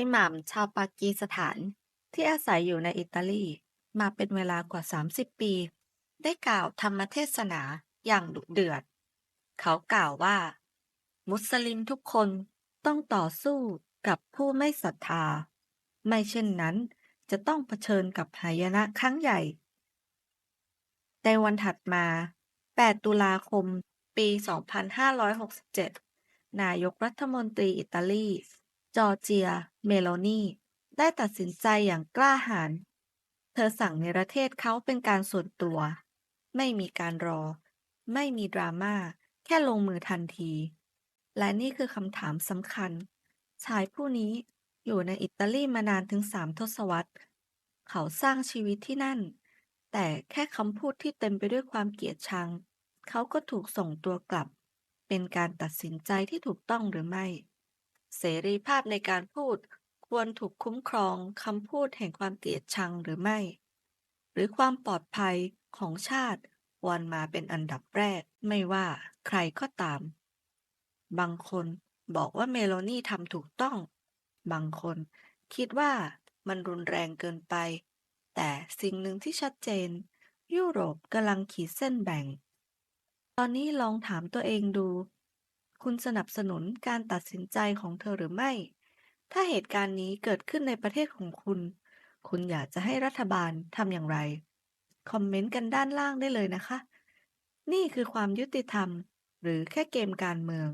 อิหม่ามชาวปากีสถานที่อาศัยอยู่ในอิตาลี มาเป็นเวลากว่า 30 ปี ได้กล่าวธรรมเทศนาอย่างดุเดือด เขากล่าวว่า มุสลิมทุกคนต้องต่อสู้กับผู้ไม่ศรัทธา ไม่เช่นนั้นจะต้องเผชิญกับหายนะครั้งใหญ่ ในวันถัดมา 8 ตุลาคม ปี 2567 นายกรัฐมนตรีอิตาลี จอร์เจีย เมโลนี ได้ตัดสินใจอย่างกล้าหาญ เธอสั่งในประเทศเขาเป็นการส่วนตัว ไม่มีการรอ ไม่มีดราม่า แค่ลงมือทันที และนี่คือคำถามสำคัญ ชายผู้นี้อยู่ในอิตาลีมานานถึงสามทศวรรษ เขาสร้างชีวิตที่นั่น แต่แค่คำพูดที่เต็มไปด้วยความเกลียดชัง เขาก็ถูกส่งตัวกลับ เป็นการตัดสินใจที่ถูกต้องหรือไม่ เสรีภาพในการพูดควรถูกคุ้มครองคำพูดแห่งความเกลียดชังหรือไม่ หรือความปลอดภัยของชาติควรมาเป็นอันดับแรกไม่ว่าใครก็ตาม บางคนบอกว่าเมโลนี่ทำถูกต้อง บางคนคิดว่ามันรุนแรงเกินไป แต่สิ่งหนึ่งที่ชัดเจน ยุโรปกำลังขีดเส้นแบ่ง ตอนนี้ลองถามตัวเองดู คุณสนับสนุนการตัดสินใจของเธอหรือไม่ ถ้าเหตุการณ์นี้เกิดขึ้นในประเทศของคุณ คุณอยากจะให้รัฐบาลทำอย่างไร คอมเมนต์กันด้านล่างได้เลยนะคะ นี่คือความยุติธรรม หรือแค่เกมการเมือง